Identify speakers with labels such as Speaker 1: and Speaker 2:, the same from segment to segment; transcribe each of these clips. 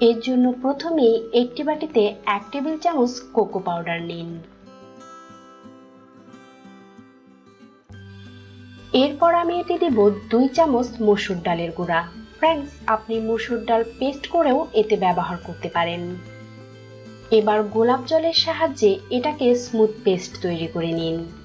Speaker 1: এর জন্য প্রথমেই একটি বাটিতে এক টেবিল চামচ কোকো পাউডার নিন। এরপর আমি এতে দেব দুই চামচ মসুর ডালের গুঁড়া। ফ্রেন্ডস আপনি মসুর ডাল পেস্ট করেও এতে ব্যবহার করতে পারেন। এবার গোলাপ জলের সাহায্যে এটাকে স্মুথ পেস্ট তৈরি করে নিন।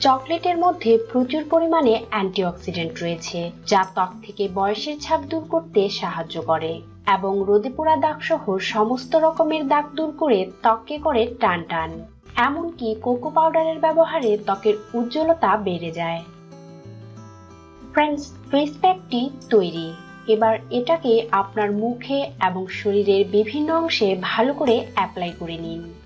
Speaker 1: চকলেটের মধ্যে প্রচুর পরিমাণে অ্যান্টিঅক্সিডেন্ট রয়েছে, যা ত্বক থেকে বয়সের ছাপ দূর করতে সাহায্য করে এবং রোদে পোড়া দাগ সহ সমস্ত রকমের দাগ দূর করে ত্বককে করে টান টান। এমনকি কোকো পাউডারের ব্যবহারে ত্বকের উজ্জ্বলতা বেড়ে যায়। ফ্রেন্ডস, ফেস প্যাকটি তৈরি। এবার এটাকে আপনার মুখে এবং শরীরের বিভিন্ন অংশে ভালো করে অ্যাপ্লাই করে নিন।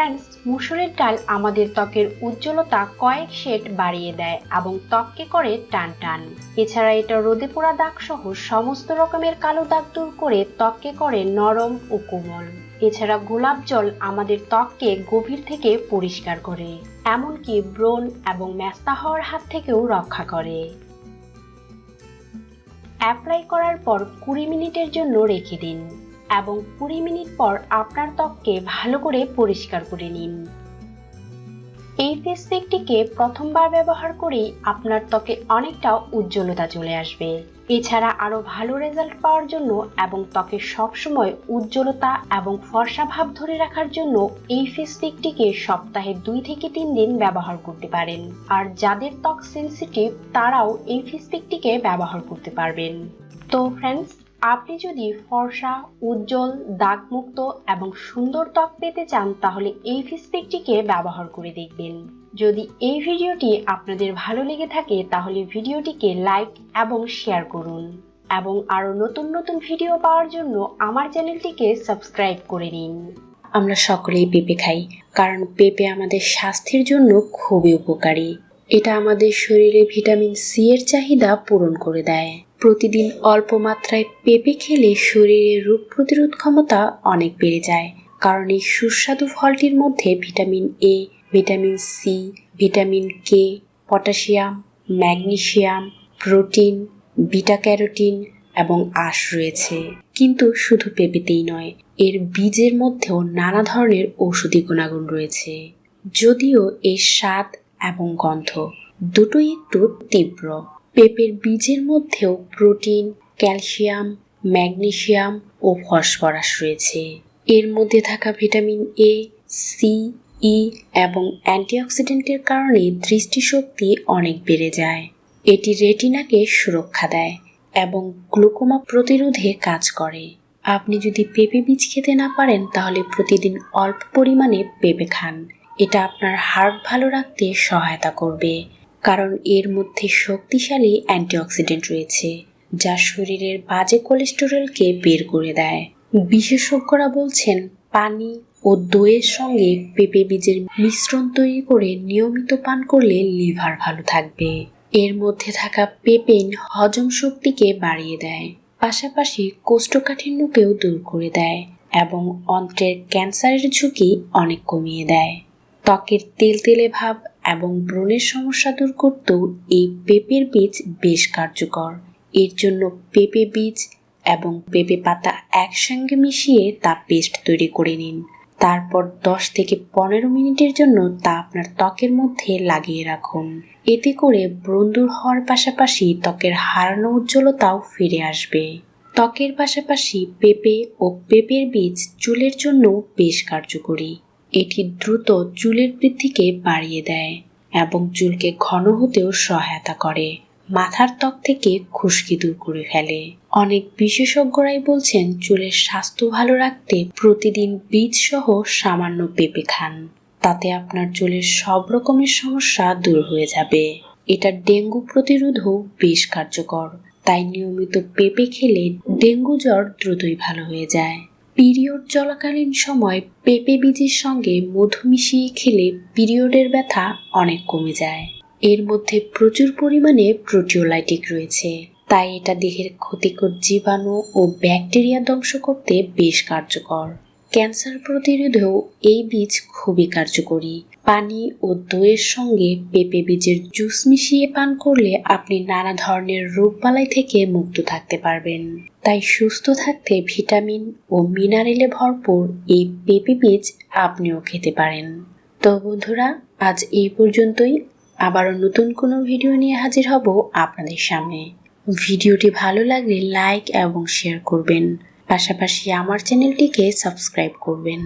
Speaker 1: ফ্রেন্ডস, মুসুরের ডাল আমাদের ত্বকের উজ্জ্বলতা কয়েক শেড বাড়িয়ে দেয় এবং ত্বককে করে টান টান। এছাড়া এটা রোদে পোড়া দাগ সহ সমস্ত রকমের কালো দাগ দূর করে ত্বককে করে নরম ও কোমল। এছাড়া গোলাপ জল আমাদের ত্বককে গভীর থেকে পরিষ্কার করে, এমনকি ব্রণ এবং ম্যাস্তা হওয়ার হাত থেকেও রক্ষা করে। অ্যাপ্লাই করার পর কুড়ি মিনিটের জন্য রেখে দিন। এবং কুড়ি মিনিট পর আপনার ত্বককে ভালো করে পরিষ্কার করে নিন। এই ফেস প্যাকটিকে প্রথমবার ব্যবহার করেই আপনার ত্বকে অনেকটা উজ্জ্বলতা চলে আসবে। এছাড়া আরও ভালো রেজাল্ট পাওয়ার জন্য এবং ত্বকে সবসময় উজ্জ্বলতা এবং ফর্সা ভাব ধরে রাখার জন্য এই ফেস প্যাকটিকে সপ্তাহে দুই থেকে তিন দিন ব্যবহার করতে পারেন। আর যাদের ত্বক সেন্সিটিভ তারাও এই ফেস প্যাকটিকে ব্যবহার করতে পারবেন। তো ফ্রেন্ডস আপনি যদি ফর্সা, উজ্জ্বল, দাগমুক্ত এবং সুন্দর ত্বক পেতে চান, তাহলে এই ফেস ব্যবহার করে দেখবেন। যদি এই ভিডিওটি আপনাদের ভালো লেগে থাকে, তাহলে ভিডিওটিকে লাইক এবং শেয়ার করুন। এবং আরও নতুন নতুন ভিডিও পাওয়ার জন্য আমার চ্যানেলটিকে সাবস্ক্রাইব করে নিন।
Speaker 2: আমরা সকলেই পেঁপে খাই, কারণ পেঁপে আমাদের স্বাস্থ্যের জন্য খুবই উপকারী। এটা আমাদের শরীরে ভিটামিন সি এর চাহিদা পূরণ করে দেয়। প্রতিদিন অল্প মাত্রায় পেঁপে খেলে শরীরের রোগ প্রতিরোধ ক্ষমতা অনেক বেড়ে যায়, কারণ এই সুস্বাদু ফলটির মধ্যে vitamin A vitamin C vitamin K potassium magnesium protein beta carotene এবং আঁশ রয়েছে। কিন্তু শুধু পেঁপেতেই নয়, এর বীজের মধ্যেও নানা ধরনের ঔষধি গুণাগুণ রয়েছে। যদিও এর স্বাদ এবং গন্ধ দুটোই একটু তীব্র। পেঁপের বীজের মধ্যেও প্রোটিন, ক্যালসিয়াম, ম্যাগনেসিয়াম ও ফসফরাস রয়েছে। এর মধ্যে থাকা ভিটামিন এ সি ই এবং অ্যান্টিঅক্সিডেন্টের কারণে দৃষ্টিশক্তি অনেক বেড়ে যায়। এটি রেটিনাকে সুরক্ষা দেয় এবং গ্লুকোমা প্রতিরোধে কাজ করে। আপনি যদি পেঁপে বীজ খেতে না পারেন, তাহলে প্রতিদিন অল্প পরিমাণে পেঁপে খান। এটা আপনার হার্ট ভালো রাখতে সহায়তা করবে। কারণ এর মধ্যে শক্তিশালী অ্যান্টিঅক্সিডেন্ট রয়েছে, যা শরীরের বাজে কোলেস্টেরলকে বের করে দেয়। বিশেষজ্ঞরা বলছেন, পানি ও দইয়ের সঙ্গে পেঁপে বীজের মিশ্রণ তৈরি করে নিয়মিত পান করলে লিভার ভালো থাকবে। এর মধ্যে থাকা পেপেন হজম শক্তিকে বাড়িয়ে দেয়, পাশাপাশি কোষ্ঠকাঠিন্যকেও দূর করে দেয় এবং অন্ত্রের ক্যান্সারের ঝুঁকি অনেক কমিয়ে দেয়। ত্বকের তেলতেলে ভাব এবং ব্রণের সমস্যা দূর করতেও এই পেঁপের বীজ বেশ কার্যকর। এর জন্য পেঁপে বীজ এবং পেঁপে পাতা একসঙ্গে মিশিয়ে তা পেস্ট তৈরি করে নিন। তারপর দশ থেকে পনেরো মিনিটের জন্য তা আপনার ত্বকের মধ্যে লাগিয়ে রাখুন। এতে করে ব্রণ দূর হওয়ার পাশাপাশি ত্বকের হারানো উজ্জ্বলতাও ফিরে আসবে। ত্বকের পাশাপাশি পেঁপে ও পেঁপের বীজ চুলের জন্য বেশ কার্যকরী। এটি দ্রুত চুলের বৃদ্ধিকে বাড়িয়ে দেয় এবং চুলকে ঘন হতেও সহায়তা করে। মাথার ত্বক থেকে খুশকি দূর করে ফেলে। অনেক বিশেষজ্ঞরাই বলছেন, চুলের স্বাস্থ্য ভালো রাখতে প্রতিদিন বীজ সহ সামান্য পেঁপে খান। তাতে আপনার চুলের সব রকমের সমস্যা দূর হয়ে যাবে। এটা ডেঙ্গু প্রতিরোধও বেশ কার্যকর। তাই নিয়মিত পেঁপে খেলে ডেঙ্গু জ্বর দ্রুতই ভালো হয়ে যায়। পিরিয়ড চলাকালীন সময় পেঁপে বীজের সঙ্গে মধু মিশিয়ে খেলে পিরিয়ডের ব্যথা অনেক কমে যায়। এর মধ্যে প্রচুর পরিমাণে প্রোটিওলাইটিক রয়েছে। তাই এটা দেহের ক্ষতিকর জীবাণু ও ব্যাকটেরিয়া ধ্বংস করতে বেশ কার্যকর। ক্যান্সার প্রতিরোধেও এই বীজ খুবই কার্যকরী। পানি ও দইয়ের সঙ্গে পেঁপে বীজের জুস মিশিয়ে পান করলে আপনি নানা ধরনের রোগবালাই থেকে মুক্ত থাকতে পারবেন। তাই সুস্থ থাকতে ভিটামিন ও মিনারেলে ভরপুর এই পেঁপে বীজ আপনিও খেতে পারেন। তো বন্ধুরা, আজ এই পর্যন্তই। আবারও নতুন কোনো ভিডিও নিয়ে হাজির হব আপনাদের সামনে। ভিডিওটি ভালো লাগলে লাইক এবং শেয়ার করবেন। পাশাপাশি আমার চ্যানেলটিকে সাবস্ক্রাইব করবেন।